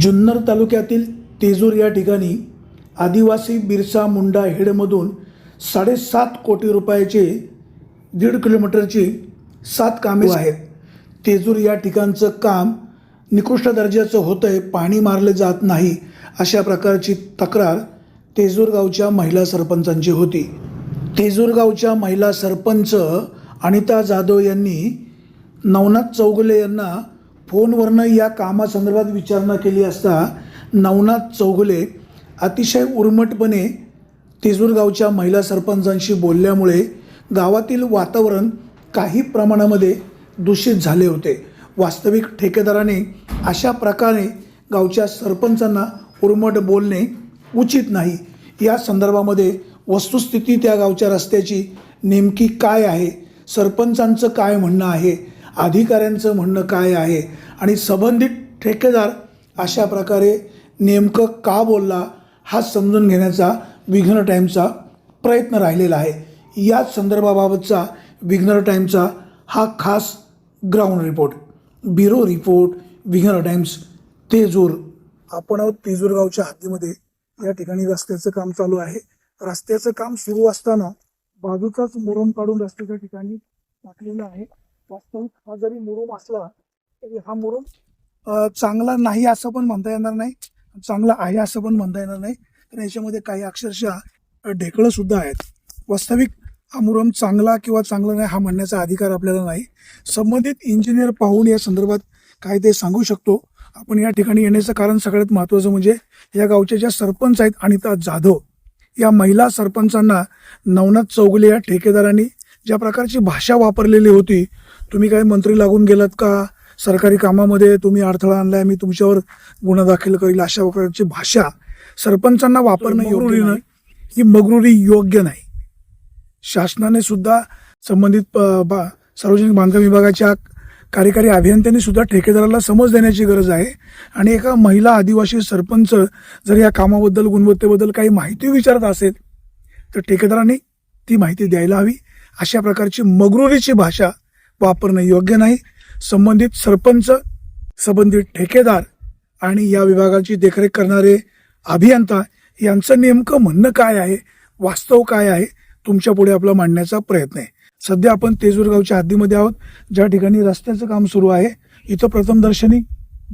जुन्नर तालुक्यातील तेजूर या ठिकाणी आदिवासी बिरसा मुंडा हेडमधून साडेसात कोटी रुपयाचे दीड किलोमीटरची सात कामे आहेत. तेजूर या ठिकाणचं काम निकृष्ट दर्जाचं होतं आहे पाणी मारलं जात नाही अशा प्रकारची तक्रार तेजूर गावच्या महिला सरपंचांची होती. तेजूर गावच्या महिला सरपंच अनिता जाधव यांनी नवनाथ चौगुले यांना फोनवरनं या कामासंदर्भात विचारणा केली असता नवनाथ चौघले अतिशय उर्मटपणे तेजूर गावच्या महिला सरपंचांशी बोलल्यामुळे गावातील वातावरण काही प्रमाणामध्ये दूषित झाले होते. वास्तविक ठेकेदाराने अशा प्रकारे गावच्या सरपंचांना उर्मट बोलणे उचित नाही. या संदर्भामध्ये वस्तुस्थिती त्या गावच्या रस्त्याची नेमकी काय आहे? सरपंचांचं काय म्हणणं आहे? अधिकाऱ्यांचं म्हणणं काय आहे आणि संबंधित ठेकेदार अशा प्रकारे नेमकं का बोलला हा समजून घेण्याचा विघ्नर टाईमचा प्रयत्न राहिलेला आहे. याच संदर्भाबाबतचा विघ्नर टाईमचा हा खास ground report. Bureau report Vighnar Times Tejur. आपण आहोत तेजूर गावच्या हद्दीमध्ये. या ठिकाणी रस्त्याचं काम चालू आहे. रस्त्याचं काम सुरू असताना बाजूचाच मुरण काढून रस्त्याच्या ठिकाणी टाकलेलं आहे. वास्तविक हा जरी मुरुम असला तरी हा मुरुम चांगला नाही असं पण म्हणता येणार नाही. चांगला आहे असं पण म्हणता येणार नाही. तर याच्यामध्ये काही अक्षरशः ढेकळं सुद्धा आहेत. वास्तविक हा मुरम चांगला किंवा चांगला नाही हा म्हणण्याचा अधिकार आपल्याला नाही. संबंधित इंजिनियर पाहून या संदर्भात काय ते सांगू शकतो. आपण या ठिकाणी येण्याचं कारण सगळ्यात महत्त्वाचं म्हणजे या गावच्या ज्या सरपंच आहेत अनिता जाधव या महिला सरपंचांना नवनाथ चौगुले या ठेकेदारांनी ज्या प्रकारची भाषा वापरलेली होती तुम्ही काय मंत्री लागून गेलात का? सरकारी कामामध्ये तुम्ही अडथळा आणलाय मी तुमच्यावर गुन्हा दाखल करील अशा प्रकारची भाषा सरपंचांना वापरणं योग्य नाही. ही मगरुरी योग्य नाही. शासनाने सुद्धा संबंधित सार्वजनिक बांधकाम विभागाच्या कार्यकारी अभियंत्यांनी सुद्धा ठेकेदाराला समज देण्याची गरज आहे आणि एका महिला आदिवासी सरपंच जर या कामाबद्दल गुणवत्तेबद्दल काही माहिती विचारत असेल तर ठेकेदारांनी ती माहिती द्यायला हवी. अशा प्रकारची मगरुरीची भाषा वापरणं योग्य नाही. संबंधित सरपंच संबंधित ठेकेदार आणि या विभागाची देखरेख करणारे अभियंता यांचं नेमकं म्हणणं काय आहे? वास्तव काय आहे? तुमच्यापुढे आपला मांडण्याचा प्रयत्न आहे. सध्या आपण तेजूरगावच्या हद्दीमध्ये आहोत. ज्या ठिकाणी रस्त्याचं काम सुरू आहे इथं प्रथमदर्शनी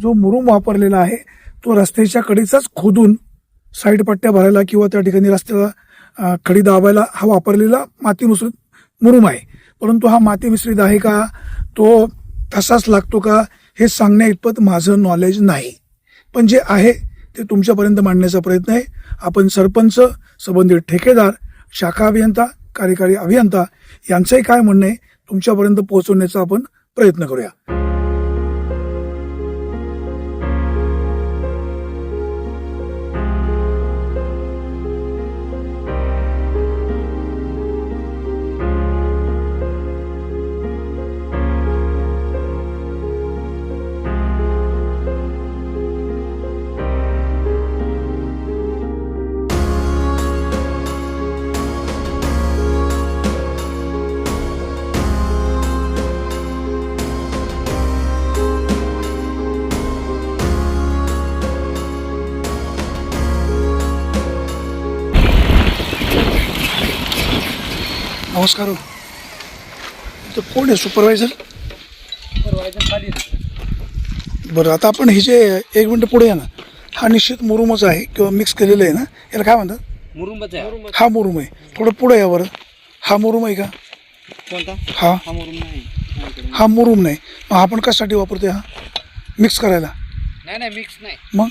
जो मुरुम वापरलेला आहे तो रस्त्याच्या कडेचाच खोदून साईड पट्ट्या भरायला किंवा त्या ठिकाणी रस्त्याला खडी दाबायला हा वापरलेला माती मुसळ मुरुम आहे. परंतु हा माती मिश्रित आहे का? तो तसाच लागतो का? हे सांगण्या इतपत माझं नॉलेज नाही. पण जे आहे ते तुमच्यापर्यंत मांडण्याचा प्रयत्न आहे. आपण सरपंच संबंधित ठेकेदार शाखा अभियंता कार्यकारी अभियंता यांचंही काय म्हणणं आहे तुमच्यापर्यंत पोहोचवण्याचा आपण प्रयत्न करूया. नमस्कार. इथं कोण आहे सुपरवायझर बरं आता आपण हे जे एक मिनटं पुढे या ना. हा निश्चित मुरुमच आहे किंवा मिक्स केलेलं आहे ना. याला काय म्हणतात? मुरुंबच आहे. हा मुरुम आहे. थोडं पुढे या बरं. हा मुरुम आहे का? कोणता? हा. हा मुरुम नाही. हा मुरुम नाही. मग आपण कशासाठी वापरतोय हा? मिक्स करायला. नाही नाही मिक्स नाही. मग?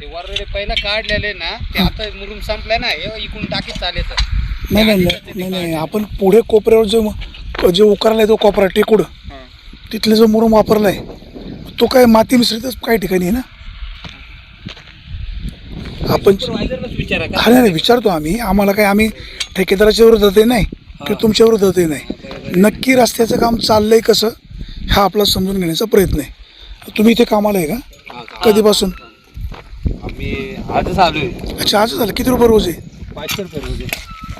ते वरवडे पहिला काढलेले ना ते आता मुरुम संपलाय ना हे इकडून टाकीत चालेल. नाही नाही नाही नाही आपण पुढे कोपऱ्यावर जो जे उकारला आहे तो कोपरा टेकूड तिथले जो मुरुम वापरला आहे तो काय माती मिश्रितच काही ठिकाणी आहे ना? आपण हा नाही नाही, विचारतो आम्ही. आम्हाला काय आम्ही ठेकेदाराच्या विरोधातही नाही किंवा तुमच्या विरोधातही नाही. नक्की रस्त्याचं काम चाललंय कसं हा आपला समजून घेण्याचा प्रयत्न आहे. तुम्ही इथे कामाला आहे का? कधीपासून? आम्ही आजच आलोय. अच्छा आज झालं किती रुपये रोज आहे? पाचशे रुपये रोज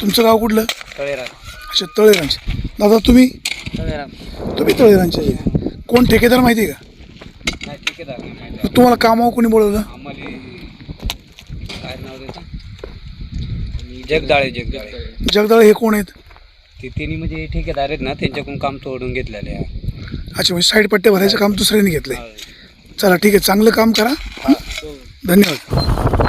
तुमचं गाव कुठलं? तळेराम अच्छा तळेरांचे दादा तुम्ही? तळेराम तुम्ही तळेरांचे कोण ठेकेदार माहिती आहे का? नाही ठेकेदार मग तुम्हाला कामावर कोणी बोलवलं? जगदाळे जगदाळे. जगदाळे हे कोण आहेत? ते त्यांनी म्हणजे ठेकेदार आहेत ना त्यांच्याकडून काम तोडून घेतलेले अच्छा म्हणजे साईड पट्टे भरायचं काम दुसऱ्याने घेतलंय. चला ठीक आहे. चांगलं काम करा. धन्यवाद.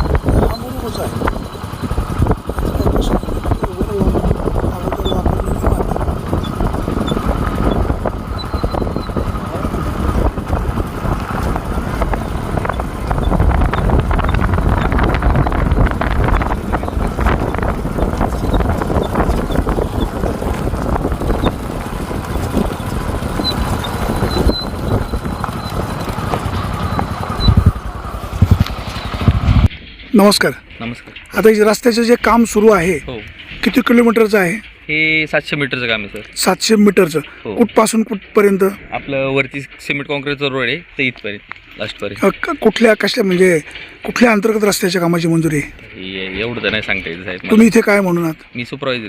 नमस्कार. नमस्कार. आता हे रस्त्याचं जे काम सुरू आहे हो. किती किलोमीटरचं आहे? हे सातशे मीटरचं काम आहे सर. सातशे मीटरचं. हो. कुठपासून कुठपर्यंत? आपलं वरती सिमेंट कॉन्क्रीटचा रोड आहे ते इथपर्यंत लास्टपर्यंत. अ, क- कुठल्या कसल्या म्हणजे कुठल्या अंतर्गत रस्त्याच्या कामाची मंजुरी आहे? हे एवढं तर नाही सांगता येत साहेब. मला. तुम्ही इथे काय म्हणून आहात? मी सुपरवायझर.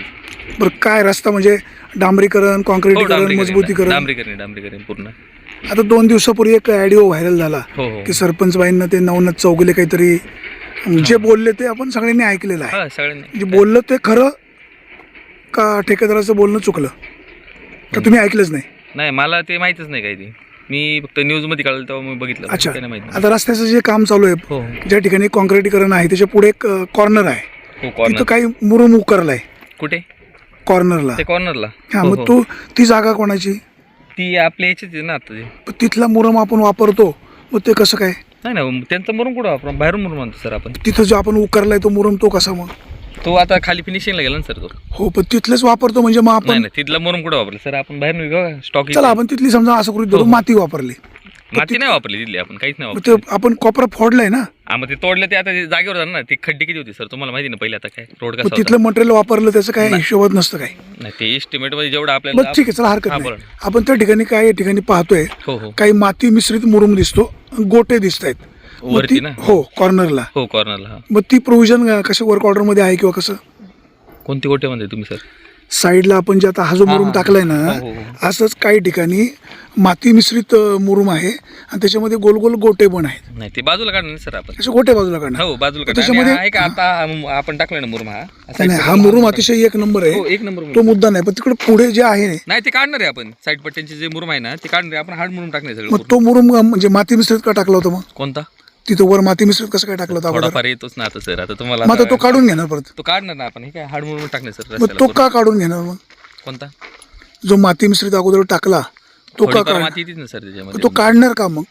बरं काय रस्ता म्हणजे डांबरीकरण कॉन्क्रीटीकरण मजबूतीकरण? डांबरीकरण डांबरीकरण पूर्ण. आता दोन दिवसापूर्वी एक ऑडिओ व्हायरल झाला हो हो. की सरपंच बाईंना ते नवनाथ चौगुले काहीतरी जे बोलले ते आपण सगळ्यांनी ऐकलेलं आहे. हा सगळ्यांनी. म्हणजे बोललं ते खरं का ठेकेदाराचं बोलणं चुकलं? का तुम्ही ऐकलंच नाही. नाही मला ते माहीतच नाही काही ते. मी फक्त न्यूजमध्ये कळलं तेव्हा मी बघितलं. अच्छा. त्याने माहिती नाही. आता रस्त्याचं जे काम चालू आहे हो. हो ज्या ठिकाणी कॉन्क्रीटीकरण आहे त्याच्या पुढे एक कॉर्नर आहे. हो तिथं कॉर्नर काही मुरुम उकरलाय. कुठे? कॉर्नरला ते कॉर्नरला हा हो, मग हो. तो ती जागा कोणाची? ती आपल्या याचीच आहे ना आता ते. पण तिथला मुरम आपण वापरतो. मग ते कसं काय? नाही ना मग त्यांचं मरून कुठं? आपण बाहेरून मरून आणतो सर आपण. तिथं जो आपण उकरलाय तो मुरम तो कसा मग? तो आता खाली फिनिशिंगला गेला ना सर तो. हो पण तिथलेच वापरतो म्हणजे मग नाही आपण नाही तिथला मरून कुठं वापरलं? सर आपण बाहेरून विका स्टॉक चला आपण तिथली समजा असं करू धरू हो. माती वापरली. माती नाही वापरली तिथली आपण काहीच नाही मग ते वापरली. आपण कोपरा फोडलाय ना? हा मग ते तोडलं ते आता ते जागेवर झालं ना ते खड्डे किती होते सर? तुम्हाला माहिती ना पहिले आता काय रोड मग कसा तिथलं मटेरियल वापरलं त्याचं काय हिशोबात नसतं काय? नाही ते एस्टिमेटमध्ये जेवढं बस आपल्याला ठीक आहे चला हरकत हा, नाही. आपण त्या ठिकाणी काय या ठिकाणी पाहतोय हो हो. काही माती मिश्रित मुरुम दिसतो गोटे दिसत आहेत. वरती ना? हो कॉर्नरला हो कॉर्नरला हा. मग ती प्रोव्हिजन कसं वर्क ऑर्डरमध्ये आहे किंवा कसं? कोणती गोटे म्हणते तुम्ही सर? साईडला आपण जे आता हा जो मुरुम. टाकलाय ना हो. असंच काही ठिकाणी माती मिश्रित मुरुम आहे आणि त्याच्यामध्ये गोल गोल गोटे पण आहेत. नाही ते बाजूला काढणार ना सर आपण? असे गोटे बाजूला काढणार. हो बाजूला काढणार. त्याच्यामध्ये- आणि हा आहे आता आपण टाकलोय ना मुरुम हा. असा नाही, हा मुरुम अतिशय एक नंबर टाकला. हो आहे एक नंबर तो. मुद्दा नाही पण तिकडे पुढे जे आहे नाही ते काढणार आहे आपण. साईड पट्ट्यांचे जे मुरुम आहे ना ते काढणार आहे. आपण हार्ड मुरुम टाकणार आहे सगळं मग पूर्ण. तो मुरुम म्हणजे माती मिश्रित का टाकला होता मग? कोणता? तिथं वर माती मिश्रित कसं काय टाकलं होतं अगोदर? थोडाफार येतोच ना आता सर. आता तुम्हाला मग आता तो आता- काढून घेणार परत. तो काढणार ना आपण. हे काय हार्ड मुरुम टाकणार सर मग रस्त्याला तो पूर्ण. का काढून घेणार मग? कोणता? जो माती मिश्रित अगोदर टाकला तो का थोडीफार माती ना सर तो त्याच्यामध्ये काढणार का मग?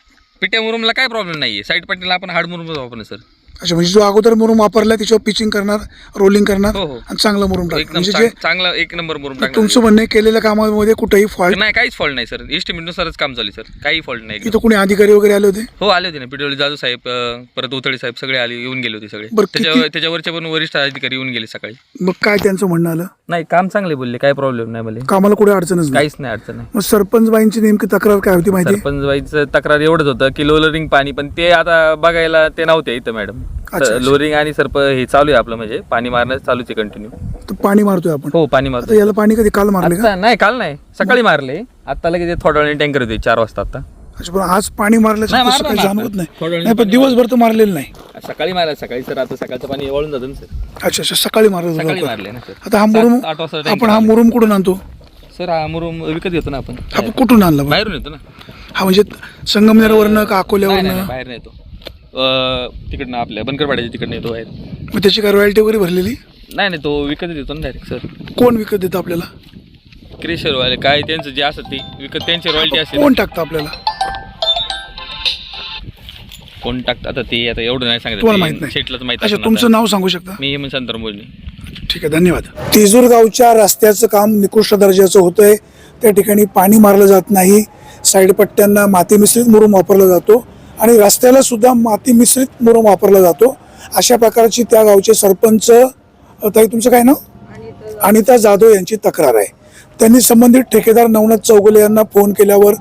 पिट्या मुरुमला काय प्रॉब्लेम नाहीये? साईड पट्टीला आपण हार्ड मुरुम वापरणार सर. अच्छा म्हणजे जो अगोदर मुरुम वापरला त्याच्यावर पिचिंग करणार रोलिंग करणार हो, हो. आणि चांगला मुरुम टाकणार. एकदम म्हणजे जे चांग- चांगला एक नंबर मुरुम टाकणार. तुमचं म्हणणं आहे, केलेल्या कामामध्ये कुठेही फॉल्ट नाही काहीच फॉल्ट नाही सर एस्टिमेटनुसारच काम चालू आहे सर काही फॉल्ट नाही इथं कोणी अधिकारी वगैरे आले होते? हो आले होते ना. पीडब्ल्यू जाधव साहेब अं, परत उतळे साहेब सगळे आले येऊन गेले होते सगळे. बरं, किती- त्याच्यावर त्याच्यावरचे पण वरिष्ठ अधिकारी येऊन गेले सकाळी. मग काय त्यांचं म्हणणं आलं? नाही काम चांगले बोलले काही प्रॉब्लेम नाही बोलले. कामाला कुठे अडचणच नाही. काहीच नाही अडचण नाही. मग सरपंच बाईंची नेमकी तक्रार काय होती माहिती? सरपंच बाईचं तक्रार एवढंच होतं की लोलरिंग पाणी पण ते आता बघायला ते नव्हते इथं मॅडम अच्छा. लोरिंग आणि सरप हे चालू आहे आपलं म्हणजे पाणी मारणं चालूच आहे कंटिन्यू तर पाणी मारतोय आपण? हो पाणी आता मारतो याला पाणी कधी काल मारले का? आता नाही काल नाही. सकाळी मारले. आता लगेच थोड्या वेळाने टँकर होते चार वाजता आता अच्छा पण आज पाणी नाही, मारलं काही ना. जाणवत. नाही. नाही पण दिवसभर तर मारलेलं नाही. सकाळी मारायला सकाळी सर आता सकाळचं पाणी वळून जातं ना सर. अच्छा अच्छा सकाळी होता सकाळी. मारले ना सर. आता हा सात- मुरुम आठ वाजता आपण हा. मुरुम कुठून आणतो? सर हा मुरुम विकत घेतो ना आपण. आपण कुठून आणला? बाहेरून येतो ना. हा म्हणजे संगमनेरवरनं का नाही नाही, अकोल्यावरनं? नाही, बाहेर नाही येतो. तिकडनं आपल्या बनकरवाड्याच्या तिकडनं येतो बाहेर. मग त्याची काय रॉयल्टी वगैरे भरलेली? नाही नाही तो विकत येतो ना डायरेक्ट सर कोण विकत देतं आपल्याला? क्रेशरवाले काय त्यांचं जे असतं ते विकत त्यांची रॉयल्टी असते कोण टाकतं आपल्याला? कोण टाकतं? आता ते आता एवढं नाही सांगत तुम्हाला माहीत नाही. शेटलाच माहीत अच्छा असेल तुमचं आता. नाव सांगू शकता? मी हेमंत संतर मोजणी ठीक आहे धन्यवाद. तिजूर गावच्या रस्त्याचं काम निकृष्ट दर्जाचं होतंय. त्या ठिकाणी पाणी मारलं जात नाही. साईड पट्ट्यांना माती मिश्रित मुरुम वापरला जातो. आणि रस्त्याला सुद्धा माती मिश्रित मुरम वापरला जातो. अशा प्रकारची त्या गावचे सरपंच ताई तुमचं काय नाव? अनिता जाधव यांची तक्रार आहे. त्यांनी संबंधित ठेकेदार नवनाथ चौगुले यांना फोन केल्यावर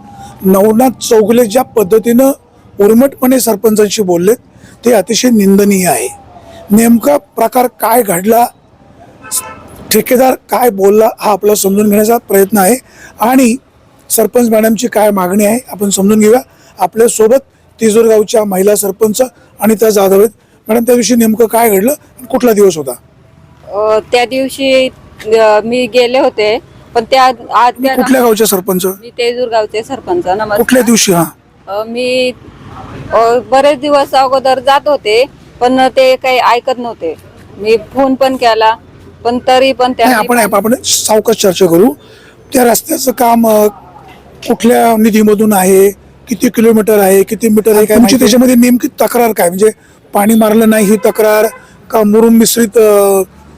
नवनाथ चौगुले ज्या पद्धतीनं उर्मटपणे सरपंचांशी बोललेत ते अतिशय निंदनीय आहे. नेमका प्रकार काय घडला? ठेकेदार काय बोलला हा आपला समजून घेण्याचा प्रयत्न आहे. आणि सरपंच मॅडमची काय मागणी आहे आपण समजून घेऊया. आपल्यासोबत तिजोरगावच्या महिला सरपंच आणि त्या जाधव आहेत. मॅडम त्या दिवशी नेमकं काय घडलं कुठला दिवस होता? अ, त्या दिवशी अ, मी गेले होते पण त्या आज तुम्ही त्या कुठल्या गावचे सरपंच? मी तेजूर गावचे सरपंच नमस्कार. कुठल्या दिवशी हा? अ, मी अ, बरेच दिवस अगोदर जात होते पण ते काही ऐकत नव्हते. मी फोन पण केला पण तरी पण नाही आपण आपण सावकाश चर्चा करू. त्या रस्त्याचं काम अ, कुठल्या निधीमधून आहे? किती किलोमीटर आहे किती मीटर आहे काय तुमची त्याच्यामध्ये नेमकी तक्रार काय? म्हणजे पाणी मारलं नाही ही तक्रार का मुरुम मिश्रित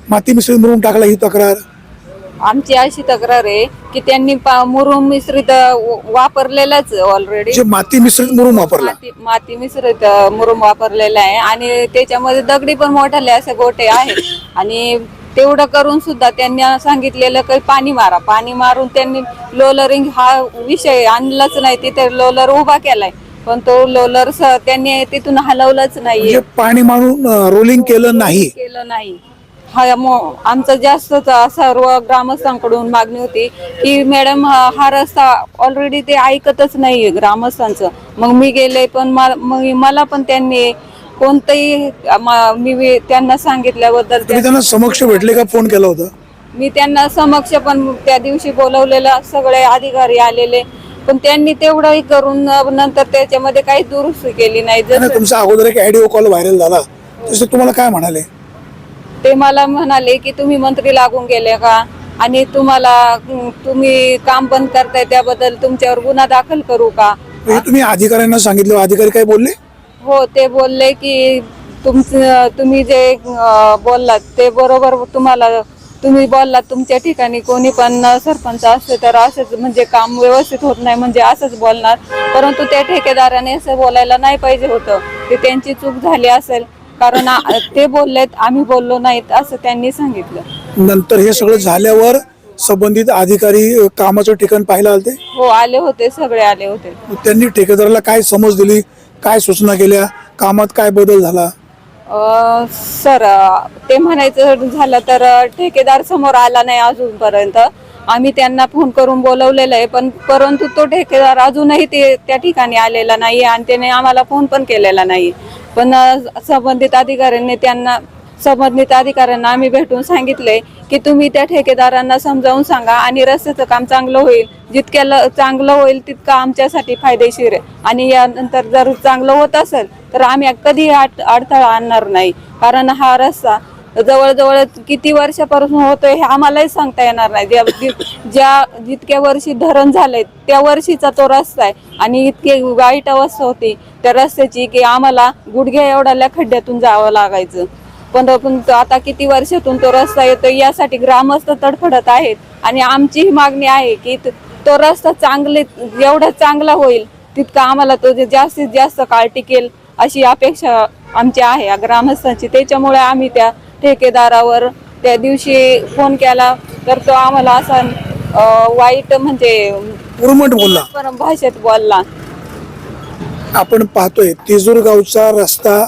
माती मिश्रित मुरुम टाकला ही तक्रार? आमची अशी तक्रार आहे की त्यांनी पा- मुरुम मिश्रित वापरलेलाच ऑलरेडी जे माती मिश्रित मुरुम वापरला. माती माती मिश्रित मुरुम वापरलेला आहे आणि त्याच्यामध्ये दगडी पण मोठाले असे गोटे आहेत. आणि तेवढं करून सुद्धा त्यांनी सांगितलेलं काही पाणी मारा. पाणी मारून त्यांनी लोलरिंग हा विषय आणलाच नाही. तिथे लोलर उभा केलाय. पण तो लोलर त्यांनी तिथून हलवलंच नाहीये म्हणजे पाणी मारून रोलिंग केलं नाही. केलं नाही. हा आमचं जास्तच सर्व ग्रामस्थांकडून मागणी होती की मॅडम हा रस्ता ऑलरेडी ते ऐकतच नाहीये ग्रामस्थांचं. मग मी गेले पण मला पण त्यांनी कोणतंही म- त्यांना सांगितल्याबद्दल तुम्ही त्यांना समक्ष भेटले का? फोन केला होता? मी त्यांना समक्ष पण त्या दिवशी बोलवलेलं सगळे अधिकारी आलेले. पण त्यांनी तेवढंही करून नंतर त्याच्यामध्ये काही दुरुस्ती केली नाही. आणि जसं तुमचा अगोदर एक ऑडिओ कॉल व्हायरल झाला. तसं तुम्हाला काय म्हणाले? ते मला म्हणाले की तुम्ही मंत्री लागून गेले का? आणि तुम्हाला अं, तुम्ही काम बंद करताय त्याबद्दल तुमच्यावर गुन्हा दाखल करू का? हे तुम्ही अधिकाऱ्यांना सांगितलं. अधिकारी काय बोलले? हो ते बोलले की तुमचं तुम्ही जे बोललात ते बरोबर तुम्हाला तुम्ही बोललात तुमच्या ठिकाणी कोणी पण सरपंच असते तर असंच म्हणजे काम व्यवस्थित होत नाही म्हणजे असंच बोलणार. परंतु त्या ठेकेदाराने असं बोलायला नाही पाहिजे होतं. ते त्यांची चूक झाली असेल कारण ते बोललेत आम्ही बोललो नाहीत असं त्यांनी सांगितलं. नंतर हे सगळं झाल्यावर संबंधित अधिकारी कामाचं ठिकाण पाहायला आलते? हो आले होते सगळे आले होते. त्यांनी ठेकेदाराला काय समज दिली? काय सूचना केल्या? कामात काय बदल झाला? अ, सर अ, ते म्हणायचं झालं तर अ, ठेकेदार समोर आला नाही अजूनपर्यंत. आम्ही त्यांना फोन करून बोलवलेलं आहे पण परंतु तो ठेकेदार अजूनही ते त्या ठिकाणी आलेला नाही आणि त्याने आम्हाला फोन पण केलेला नाही पण अ, संबंधित अधिकाऱ्यांनी त्यांना संबंधित अधिकाऱ्यांना आम्ही भेटून सांगितले की तुम्ही त्या ठेकेदारांना समजावून सांगा आणि रस्त्याचं काम चांगलं होईल. जितक्या ल- चांगलं होईल तितकं आमच्यासाठी फायदेशीर आहे. आणि यानंतर जर चांगलं होत असेल तर आम्ही कधी अड- अडथळा आणणार नाही. कारण हा रस्ता जवळजवळ किती वर्षापासून होतोय हे आम्हालाही सांगता येणार नाही. ज्या ज्या जितक्या वर्षी धरण झालंय त्या वर्षीचा तो रस्ता आहे. आणि इतकी वाईट अवस्था होती त्या रस्त्याची की आम्हाला गुडघ्या एवढ्या खड्ड्यातून जावं लागायचं. पण आता किती वर्षातून तो रस्ता येतो यासाठी ग्रामस्थ तडफडत आहेत. आणि आमची ही मागणी आहे की त- रस्ता चांगले एवढा चांगला होईल तितका आम्हाला तो जे जास्तीत जास्त काळ टिकेल अशी अपेक्षा आमची आहे. ग्रामस्थांची. त्याच्यामुळे आम्ही त्या ठेकेदारावर त्या दिवशी फोन केला तर तो आम्हाला असा वाईट म्हणजे बोलला. परम भाषेत बोलला. आपण पाहतोय तेजूर गावचा रस्ता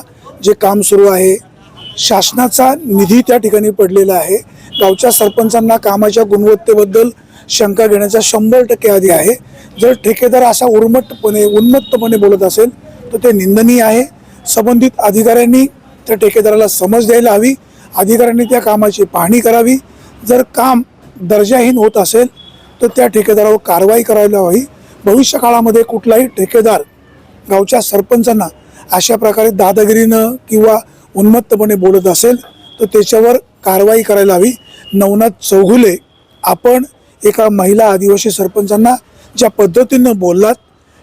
जे काम सुरू आहे शासनाचा निधी त्या ठिकाणी पडलेला आहे. गावच्या सरपंचांना कामाच्या गुणवत्तेबद्दल शंका घेण्याचा शंभर टक्के आधी आहे. जर ठेकेदार असा उर्मटपणे उन्मत्तपणे बोलत असेल तर ते निंदनीय आहे. संबंधित अधिकाऱ्यांनी त्या ठेकेदाराला समज द्यायला हवी. अधिकाऱ्यांनी त्या कामाची पाहणी करावी. जर काम दर्जाहीन होत असेल तर त्या ठेकेदारावर कारवाई करायला हवी. भविष्य काळामध्ये कुठलाही ठेकेदार गावच्या सरपंचांना अशा प्रकारे दादागिरीनं किंवा उन्मत्तपणे बोलत असेल तर त्याच्यावर कारवाई करायला हवी. नवनाथ चौघुले आपण एका महिला आदिवासी सरपंचांना ज्या पद्धतीनं बोललात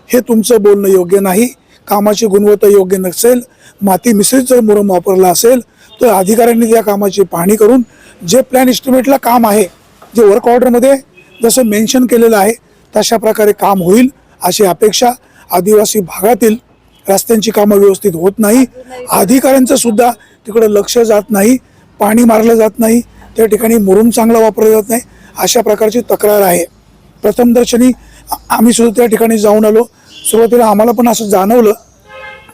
हे तुमचं बोलणं योग्य नाही. कामाची गुणवत्ता योग्य नसेल माती मिश्रित जर मुरम वापरला असेल तर अधिकाऱ्यांनी त्या कामाची पाहणी करून जे प्लॅन इस्टिमेटला काम आहे जे वर्क ऑर्डरमध्ये जसं मेन्शन केलेलं आहे तशा प्रकारे काम होईल अशी अपेक्षा आदिवासी भागातील रस्त्यांची कामं व्यवस्थित होत नाही. अधिकाऱ्यांचं सुद्धा तिकडं लक्ष जात नाही. पाणी मारलं जात नाही. त्या ठिकाणी मुरुम चांगला वापरला जात नाही. अशा प्रकारची तक्रार आहे. प्रथमदर्शनी आम्ही सुद्धा त्या ठिकाणी जाऊन आलो. सुरुवातीला आम्हाला पण असं जाणवलं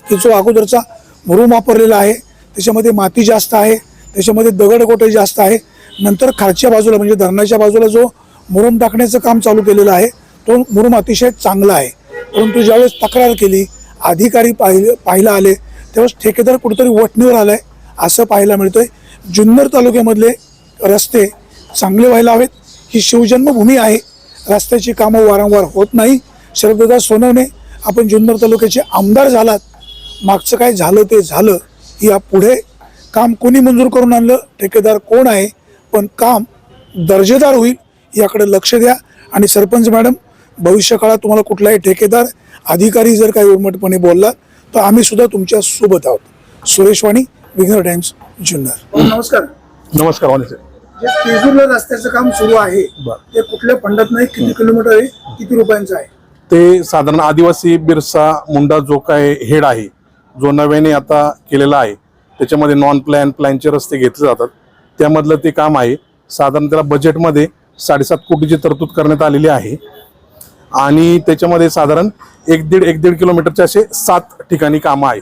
की जो अगोदरचा मुरुम वापरलेला आहे त्याच्यामध्ये माती जास्त आहे त्याच्यामध्ये दगडगोटे जास्त आहे. नंतर खालच्या बाजूला म्हणजे धरणाच्या बाजूला जो मुरुम टाकण्याचं काम चालू केलेलं आहे तो मुरुम अतिशय चांगला आहे. परंतु ज्यावेळेस तक्रार केली अधिकारी पाहिले पाहायला आले. त्यावेळेस ठेकेदार कुठेतरी वटणीवर आहे असं पाहायला मिळतंय. जुन्नर तालुक्यामधले रस्ते चांगले व्हायला हवेत. ही शिवजन्मभूमी आहे. रस्त्याची कामं वारंवार होत नाही. शरददादा सोनवणे आपण जुन्नर तालुक्याचे आमदार झालात. मागचं काय झालं ते झालं या पुढे काम कोणी मंजूर करून आणलं ठेकेदार कोण आहे? पण काम दर्जेदार होईल याकडे लक्ष द्या. आणि सरपंच मॅडम भविष्य काळात तुम्हाला कुठलाही ठेकेदार अधिकारी जर काही उर्मटपणे बोलला तर आम्ही सुद्धा तुमच्यासोबत आहोत. सुरेश वाणी विघ्नर टाइम्स जुन्नर. नमस्कार. नमस्कार वाणी तेजूरला रस्त्याचं काम सुरू आहे ते कुठल्या फंडात नाही? किती किलोमीटर आहे? किती रुपयांचं आहे? ते साधारण आदिवासी बिरसा मुंडा जो काय हेड आहे जो नव्याने आता केलेला आहे त्याच्यामध्ये नॉन प्लॅन प्लॅनचे रस्ते घेतले जातात. त्यामधलं ते काम आहे साधारण त्याला बजेटमध्ये साडेसात कोटीची तरतूद करण्यात आलेली आहे. आणि त्याच्यामध्ये साधारण एक दीड एक दीड किलोमीटरचे असे सात ठिकाणी कामं आहेत.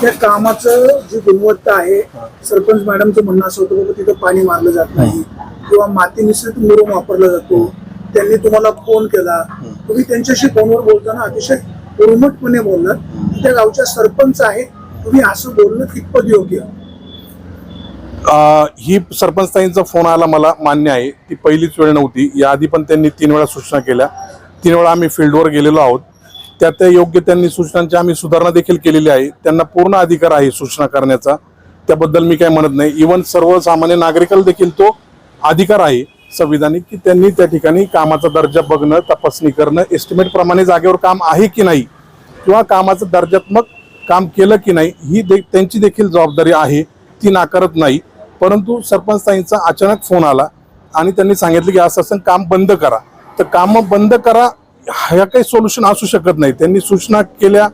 त्या कामाचं जी गुणवत्ता आहे सरपंच मॅडमचं म्हणणं असं होतं बाबा तिथं पाणी मारलं जात नाही किंवा माती मिश्रित मुरुम वापरला जातो. त्यांनी तुम्हाला फोन केला. तुम्ही त्यांच्याशी फोनवर बोलताना अतिशय उर्मटपणे बोललात. त्या गावच्या सरपंच आहे तुम्ही असं बोलणं कितपत योग्य? ही सरपंचताईंचा फोन आला मला मान्य आहे. ती पहिलीच वेळ नव्हती. याआधी पण त्यांनी तीन वेळा सूचना केल्या. तीन वेळा आम्ही फील्डवर गेलेलो आहोत. त्या त्या योग्य त्यांनी सूचनांची आम्ही सुधारणा देखील केलेली आहे. त्यांना पूर्ण अधिकार आहे सूचना करण्याचा. त्याबद्दल मी काय म्हणत नाही. इवन सर्वसामान्य नागरिकाला देखील तो अधिकार आहे संविधानिक की त्यांनी त्या ठिकाणी कामाचा दर्जा बघणं तपासणी करणं एस्टिमेट प्रमाणे जागेवर काम आहे की नाही किंवा कामाचं दर्जात्मक काम केलं की नाही ही दे त्यांची देखील जबाबदारी आहे. ती नाकारत नाही. परंतु सरपंच ताईंचा अचानक फोन आला आणि त्यांनी सांगितलं की असं असं काम बंद करा. तर काम बंद करा ह्या काही सोल्युशन असू शकत नाही. त्यांनी सूचना केल्या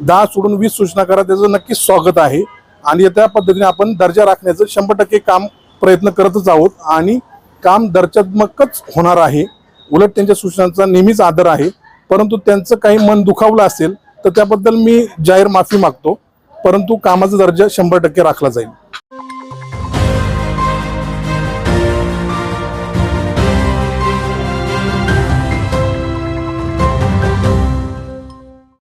दहा सोडून वीस सूचना करा त्याचं नक्कीच स्वागत आहे. आणि त्या पद्धतीने आपण दर्जा राखण्याचं शंभर टक्के काम प्रयत्न करतच आहोत आणि काम दर्जात्मकच होणार आहे. उलट त्यांच्या सूचनांचा नेहमीच आदर आहे. परंतु त्यांचं काही मन दुखावलं असेल तर त्याबद्दल मी जाहीर माफी मागतो. परंतु कामाचा दर्जा शंभर टक्के राखला जाईल.